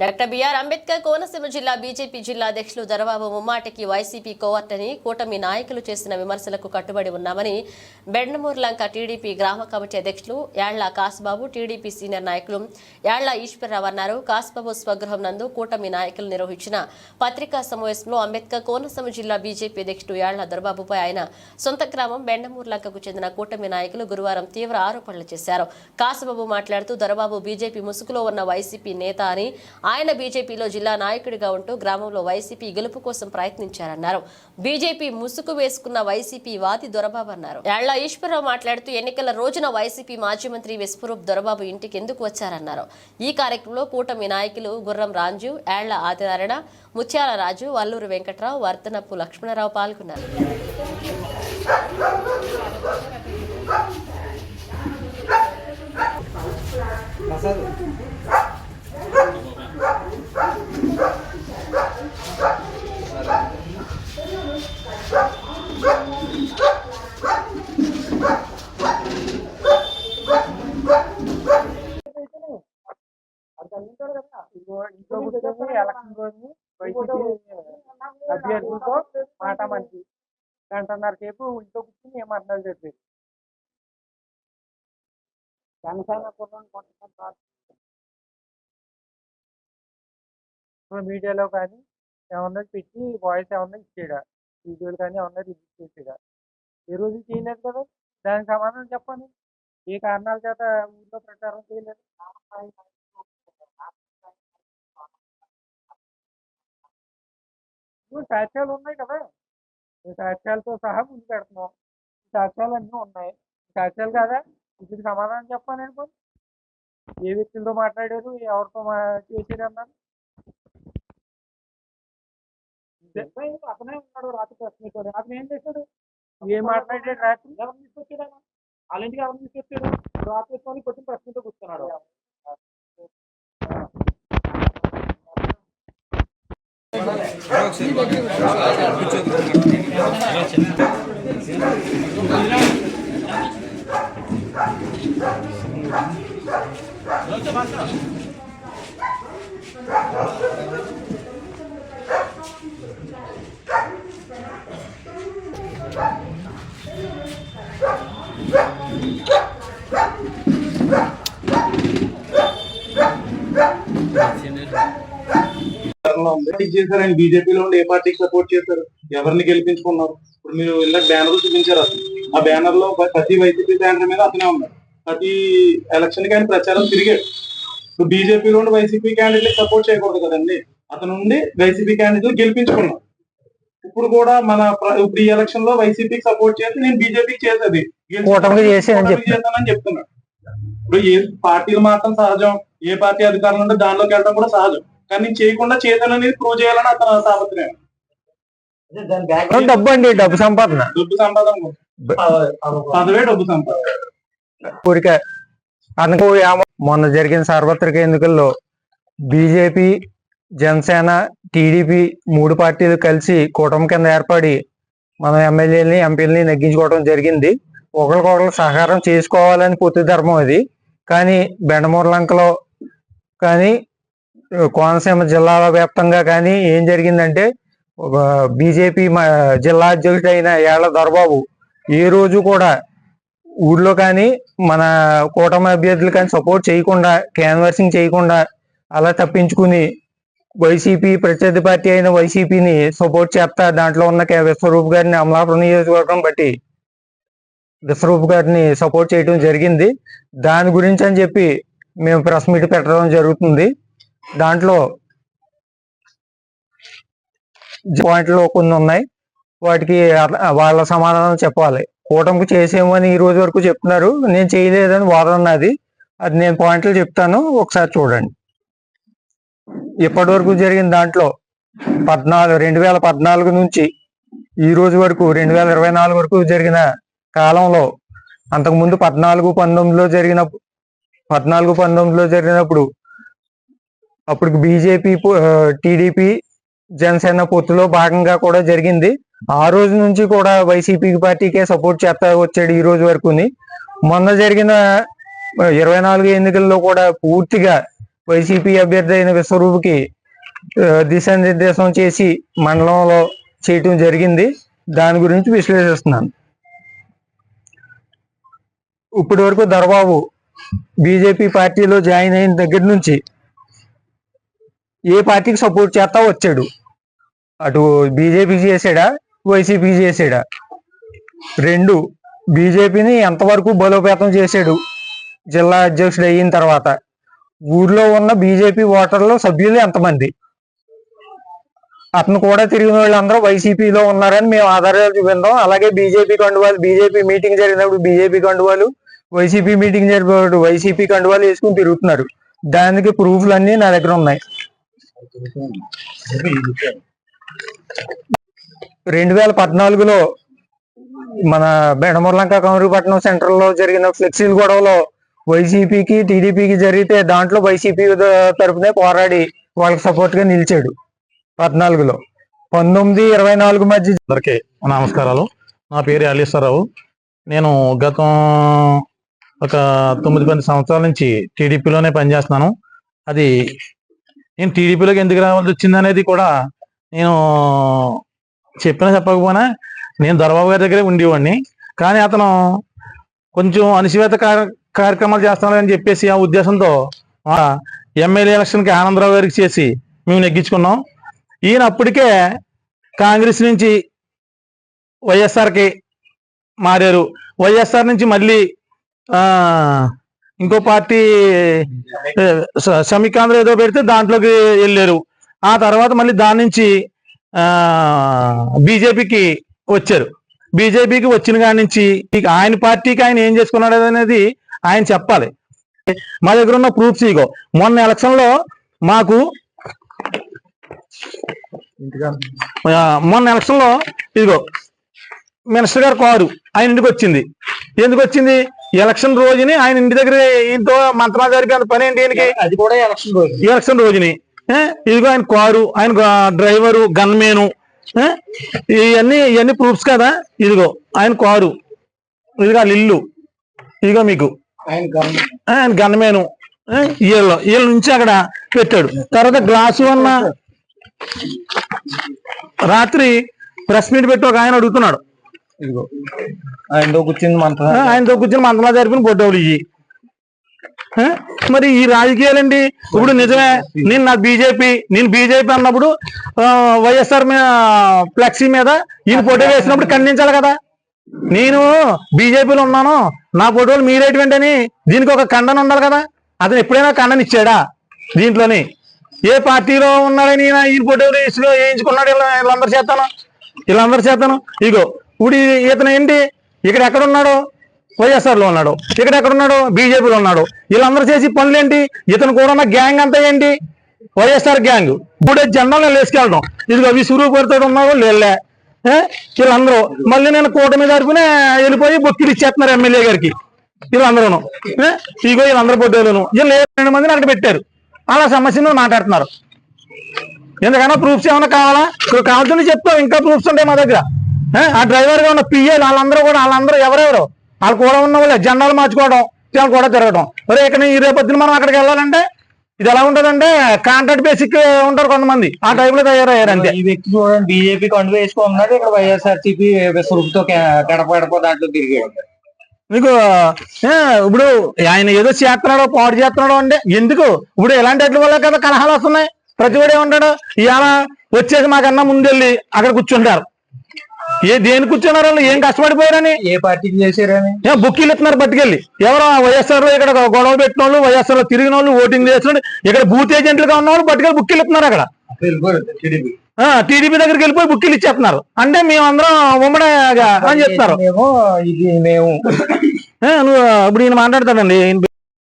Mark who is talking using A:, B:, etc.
A: Doctor BR Ambedkar Konaseema జిల్లా BJP జిల్లా అధ్యక్షులు దరబాబు ముమ్మాటికి వైసీపీ కోవర్టని కూటమి నాయకులు చేసిన విమర్శలకు కట్టుబడి ఉన్నామని బెండమూరు లంక టీడీపీ గ్రామ కమిటీ అధ్యక్షులు యాళ్ళ కాసుబాబు టీడీపీ సీనియర్ నాయకులు యాళ్ళ ఈశ్వరరావు అన్నారు. కాసుబాబు స్వగృహం నందు కూటమి నాయకులు నిర్వహించిన పత్రికా సమావేశంలో అంబేద్కర్ కోనసీమ జిల్లా బీజేపీ అధ్యక్షుడు యాళ్ళ దొరబాబుపై ఆయన సొంత గ్రామం బెండమూరు లంకకు చెందిన కూటమి నాయకులు గురువారం తీవ్ర ఆరోపణలు చేశారు. కాసుబాబు మాట్లాడుతూ దొరబాబు బీజేపీ ముసుగులో ఉన్న వైసీపీ నేత అని ఆయన బీజేపీలో జిల్లా నాయకుడిగా ఉంటూ గ్రామంలో వైసీపీ గెలుపు కోసం ప్రయత్నించారన్నారు. బీజేపీ ముసుగు వేసుకున్న వైసీపీ వాది దొరబాబు అన్నారు యాళ్ళ ఈశ్వరరావు మాట్లాడుతూ ఎన్నికల రోజున వైసీపీ మాజీ మంత్రి విశ్వరూప్ దొరబాబు ఇంటికి ఎందుకు వచ్చారన్నారు. ఈ కార్యక్రమంలో కూటమి నాయకులు గుర్రం రాంజు యాళ్ళ ఆదినారాయణ ముత్యాల రాజు వల్లూరు వెంకట్రావు వర్తనప్పు లక్ష్మణరావు పాల్గొన్నారు.
B: ఇదిగో ఎలక్షన్ రోజు వైసీపీ అభ్యర్థులతో మాట మంచి గంటన్నర సేపు ఇంట్లో కూర్చొని ఏమంటున్నారు చెప్పి జనసేన ఇప్పుడు మీడియాలో కానీ ఏమన్నా పెట్టి వాయిస్ ఏమన్నా ఇచ్చాడా? వీడియోలు కానీ ఏమన్నా రిలీజ్ చేసాడా? ఏ రోజు చేయలేదు కదా? దానికి సమాధానం చెప్పండి. ఏ కారణాల చేత ఊళ్ళో ప్రచారం చేయలేదు? ఇప్పుడు సాక్ష్యాలు ఉన్నాయి కదా. ఈ సాక్ష్యాలతో సహా ముందు పెడుతున్నాం. సాక్ష్యాలు అన్నీ ఉన్నాయి. సాక్ష్యాలు కదా? ఇప్పుడు సమాధానం చెప్పాను అనుకో. ఏ వ్యక్తులతో మాట్లాడారు? ఎవరితో మా చేసారు అన్నారు? అతనే ఉన్నాడు రాత్రి ప్రశ్నించాడు అతను ఏం చేశాడు? ఏం మాట్లాడాడు రాత్రి? ఎవరు తీసుకొచ్చాడు? వాళ్ళ ఇంటికి ఎవరు తీసుకొచ్చాడు? రాత్రి వచ్చి ప్రశ్నతో కూర్చున్నాడు.
C: 그쪽으로 పార్టీకి చేశారు ఆయన బీజేపీలో ఉండి ఏ పార్టీకి సపోర్ట్ చేశారు? ఎవరిని గెలిపించుకున్నారు? ఇప్పుడు మీరు ఇందాక బ్యానర్లు చూపించారు అతను ఆ బ్యానర్లో ప్రతి వైసీపీ బ్యానర్ మీద అతనే ఉన్నాడు ప్రతి ఎలక్షన్కి ఆయన ప్రచారం తిరిగాడు. ఇప్పుడు బీజేపీలో ఉండి వైసీపీ క్యాండిడేట్ సపోర్ట్ చేయకూడదు కదండి. అతను ఉండి వైసీపీ క్యాండిడేట్ గెలిపించుకున్నాం ఇప్పుడు కూడా మన ప్ర- ఇప్పుడు ఈ ఎలక్షన్లో వైసీపీకి సపోర్ట్ చేసి నేను బీజేపీకి చేసేది.
B: కూటమికి చేసి అని
C: కూటమికి చేశానని చెప్తున్నాడు. ఇప్పుడు ఏ పార్టీలు మాత్రం సహజం. ఏ పార్టీ అధికారంలో ఉంటే దానిలోకి వెళ్ళడం కూడా సహజం. కానీ నేను చేయకుండా చేశాననేది ప్రూవ్ చేయాలని అతను తాపత్రయం.
B: డబ్బు అండి డబ్బు సంపాదన.
C: డబ్బు సంపాదన. పదవే డబ్బు సంపాదన.
B: కోరిక అందుకు మొన్న జరిగిన సార్వత్రిక ఎన్నికల్లో బీజేపీ జనసేన టీడీపీ మూడు పార్టీలు కలిసి కూటమి కింద ఏర్పడి మన ఎమ్మెల్యేలని ఎంపీలని నెగ్గించుకోవడం జరిగింది. ఒకరికొకరు సహకారం చేసుకోవాలని పూర్తి ధర్మం అది కానీ బెండమూరు లంకలో కానీ కోనసీమ జిల్లాల వ్యాప్తంగా కానీ ఏం జరిగిందంటే ఒక బీజేపీ జిల్లా అధ్యక్షుడు అయిన ఏళ్ళ దొరబాబు ఏ రోజు కూడా ఊర్లో కానీ మన కూటమి అభ్యర్థులు కానీ సపోర్ట్ చేయకుండా క్యాన్వర్సింగ్ చేయకుండా అలా తప్పించుకుని వైసీపీ ప్రత్యర్థి పార్టీ అయిన వైసీపీని సపోర్ట్ చేస్తా దాంట్లో ఉన్న కే- విశ్వరూప్ గారిని అమలాపురం నియోజకవర్గం బట్టి విశ్వరూప్ గారిని సపోర్ట్ చేయడం జరిగింది. దాని గురించి అని చెప్పి మేము ప్రెస్ మీట్ పెట్టడం జరుగుతుంది. దాంట్లో పాయింట్లు కొన్ని ఉన్నాయి. వాటికి వాళ్ళ సమాధానం చెప్పాలి. కూటమికి చేసేమో అని ఈ రోజు వరకు చెప్తున్నారు. నేను చేయలేదని వాదన అది. అది నేను పాయింట్లు చెప్తాను. ఒకసారి చూడండి. ఇప్పటి వరకు జరిగిన దాంట్లో పద్నాలుగు రెండు వేల పద్నాలుగు నుంచి ఈ రోజు వరకు రెండు వేల ఇరవై నాలుగు వరకు జరిగిన కాలంలో అంతకుముందు పద్నాలుగు పంతొమ్మిదిలో జరిగిన పద్నాలుగు పంతొమ్మిదిలో జరిగినప్పుడు అప్పుడు బీజేపీ టీడీపీ జనసేన పొత్తులో భాగంగా కూడా జరిగింది. ఆ రోజు నుంచి కూడా వైసీపీ పార్టీకే సపోర్ట్ చేస్తా వచ్చాడు ఈ రోజు వరకుని మొన్న జరిగిన ఇరవై నాలుగు ఎన్నికల్లో కూడా పూర్తిగా వైసీపీ అభ్యర్థి అయిన విశ్వరూపుకి దిశానిర్దేశం చేసి మండలంలో చేయటం జరిగింది. దాని గురించి విశ్లేషిస్తున్నాను. ఇప్పటి వరకు దర్బాబు బీజేపీ పార్టీలో జాయిన్ అయిన దగ్గర నుంచి ఏ పార్టీకి సపోర్ట్ చేస్తా వచ్చాడు. అటు బీజేపీకి చేసాడా? వైసీపీకి చేసాడా? రెండు బీజేపీని ఎంతవరకు బలోపేతం చేశాడు? జిల్లా అధ్యక్షుడు అయిన తర్వాత ఊర్లో ఉన్న బీజేపీ ఓటర్లు సభ్యులు ఎంతమంది? అతను కూడా తిరిగిన వాళ్ళందరూ వైసీపీలో ఉన్నారని మేము ఆధారాలు చూపిందాం అలాగే బీజేపీ కండువాలు బీజేపీ మీటింగ్ జరిగినప్పుడు బీజేపీ కండువాలు వైసీపీ మీటింగ్ జరిగినప్పుడు వైసీపీ కండువాలు వేసుకుని తిరుగుతున్నారు. దానికి ప్రూఫ్లు అన్నీ నా దగ్గర ఉన్నాయి. రెండు వేల పద్నాలుగులో మన బెడమూర్లంక కమరుపట్నం సెంటర్లో జరిగిన ఫ్లెక్సీల గొడవలో వైసీపీకి టీడీపీకి జరిగితే దాంట్లో వైసీపీ తరఫునే పోరాడి వాళ్ళకి సపోర్ట్గా నిలిచాడు పద్నాలుగులో. పంతొమ్మిది ఇరవై నాలుగు మధ్య
D: అందరికీ నమస్కారాలు. నా పేరు అలీశ్వరరావు నేను గతం ఒక తొమ్మిది పది సంవత్సరాల నుంచి టీడీపీలోనే పనిచేస్తున్నాను. అది నేను టీడీపీలోకి ఎందుకు రావాల్సి వచ్చింది అనేది కూడా నేను చెప్పినా చెప్పకపోయినా నేను దొరబాబు గారి దగ్గరే ఉండేవాడిని. కానీ అతను కొంచెం అణిచివేత కార్యక్రమాలు చేస్తున్నాడని చెప్పేసి ఆ ఉద్దేశంతో ఎమ్మెల్యే ఎలక్షన్కి ఆనందరావు గారికి చేసి మేము నెగ్గించుకున్నాం. ఈయన అప్పటికే కాంగ్రెస్ నుంచి వైఎస్ఆర్కి మారారు. వైఎస్ఆర్ నుంచి మళ్ళీ ఇంకో పార్టీ సమీకాంధ్ర ఏదో పెడితే దాంట్లోకి వెళ్ళారు. ఆ తర్వాత మళ్ళీ దాని నుంచి బీజేపీకి వచ్చారు. బీజేపీకి వచ్చిన కాడి నుంచి ఆయన పార్టీకి ఆయన ఏం చేసుకున్నాడు అనేది ఆయన చెప్పాలి. మా దగ్గర ఉన్న ప్రూఫ్స్ ఇగో మొన్న ఎలక్షన్లో మాకు మొన్న ఎలక్షన్లో ఇదిగో మినిస్టర్ గారు కారు ఆయన ఇంటికి వచ్చింది. ఎందుకు వచ్చింది? ఎలక్షన్ రోజుని ఆయన ఇంటి దగ్గర ఈయనతో మంత్రాలు జరిపి పని ఏంటి ఈయనకి?
B: అది కూడా ఎలక్షన్ రోజు.
D: ఎలక్షన్ రోజుని? ఇదిగో ఆయన కారు ఆయన డ్రైవరు గన్మేను? ఇవన్నీ ఇవన్నీ ప్రూఫ్స్ కదా? ఇదిగో ఆయన కారు. ఇదిగో ఇల్లు ఇదిగో మీకు.
B: ఆయన
D: గన్మేను వీళ్ళు వీళ్ళ నుంచి అక్కడ పెట్టాడు. తర్వాత గ్లాసు అన్న రాత్రి ప్రెస్ మీట్ పెట్టి ఒక ఆయన అడుగుతున్నాడు.
B: ఇదిగో. ఆయనతో కూర్చుని మంత్రం
D: ఆయనతో కూర్చుని మంతలా జరిపిన ఫోటోలు ఇవి మరి ఈ రాజకీయాలండి ఇప్పుడు నిజమే నేను నా బీజేపీ నేను బీజేపీ అన్నప్పుడు వైఎస్ఆర్ ఫ్లెక్సీ మీద ఈయన ఫోటో వేసినప్పుడు ఖండించాలి కదా. నేను బీజేపీలో ఉన్నాను నా ఫోటోలు మీరేటువంటి అని దీనికి ఒక ఖండన ఉండాలి కదా. అతను ఎప్పుడైనా ఖండన ఇచ్చాడా దీంట్లోని? ఏ పార్టీలో ఉన్నాడని ఈయన ఈ ఫోటోలు వేసి వేయించుకున్నాడు వీళ్ళందరూ చేస్తాను వీళ్ళందరూ చేస్తాను. ఇగో ఇప్పుడు ఈ- ఇతను ఏంటి ఇక్కడ ఎక్కడ వైఎస్ఆర్లో వైఎస్ఆర్లో ఉన్నాడు. ఇక్కడ ఎక్కడున్నాడు బీజేపీలో ఉన్నాడు. వీళ్ళందరూ చేసి పనులు ఏంటి ఇతను కూడా ఉన్న గ్యాంగ్ అంతా ఏంటి? YSR gang. ఇప్పుడే జెండాలు వేసుకెళ్ళడం. ఇదిగో అవి సురూపడితో ఉన్నాడు లేలే వీళ్ళందరూ. మళ్ళీ నేను కూటమి తరపునే వెళ్ళిపోయి బొక్కిలు ఇచ్చేస్తున్నారు ఎమ్మెల్యే గారికి. వీళ్ళందరూ ఇగో వీళ్ళందరూ పొట్టేలను వీళ్ళు రెండు మందిని అక్కడ పెట్టారు. అలా సమస్య మీద మాట్లాడుతున్నారు. ఎందుకన్నా ప్రూఫ్స్ ఏమైనా కావాలా? ఇప్పుడు కావాల్సింది చెప్తాం ఇంకా ప్రూఫ్స్ ఉంటాయి మా దగ్గర. ఆ డ్రైవర్గా ఉన్న పిఏలు వాళ్ళందరూ కూడా వాళ్ళందరూ ఎవరెవరు? వాళ్ళు కూడా ఉన్న వాళ్ళు జెండాలు మార్చుకోవడం వాళ్ళు కూడా తిరగడం. ఒరే ఇక్కడ ఈ రేపొద్దున మనం అక్కడికి వెళ్ళాలంటే ఇది ఎలా ఉంటదంటే కాంట్రాక్ట్ బేసిక్ ఉంటారు కొంతమంది. ఆ టైప్లో తయారయ్యారు అంతే.
B: ఈ వ్యక్తి చూడండి బీజేపీ కండు వేసుకున్నాడు ఇక్కడ వైఎస్ఆర్సీపీ విశ్వరూపుతో గడప గడప దాంట్లో తిరిగాడు.
D: మీకు ఇప్పుడు ఆయన ఏదో చేస్తున్నాడో పాడు చేస్తున్నాడో అంటే ఎందుకు? ఇప్పుడు ఎలాంటి ఎట్ల వల్ల కదా కలహాలు వస్తున్నాయి. ప్రతి వాడు ఏమంటాడు? ఇవాళ వచ్చేసి మాకన్నా ముందెళ్ళి అక్కడ కూర్చుంటారు. ఏ దేని కూర్చున్నారు వాళ్ళు ఏం కష్టపడిపోయారని?
B: ఏ పార్టీకి చేశారని?
D: బుక్కీలు ఇస్తున్నారు పట్టుకెళ్ళి ఎవరో వైఎస్ఆర్లో ఇక్కడ గొడవ పెట్టిన వాళ్ళు వైఎస్ఆర్లో తిరిగిన వాళ్ళు ఓటింగ్ చేసిన ఇక్కడ బూత్ ఏజెంట్లుగా ఉన్న వాళ్ళు పట్టుకెళ్ళి బుక్కీలు ఇస్తున్నారు అక్కడ.
C: టీడీపీ.
D: దగ్గరికి వెళ్ళిపోయి బుక్కీలు ఇచ్చేస్తున్నారు. అంటే మేమందరం ఉమ్మడిగా అని
B: ఇది మేము.
D: నువ్వు ఇప్పుడు ఈయన మాట్లాడతాడండి.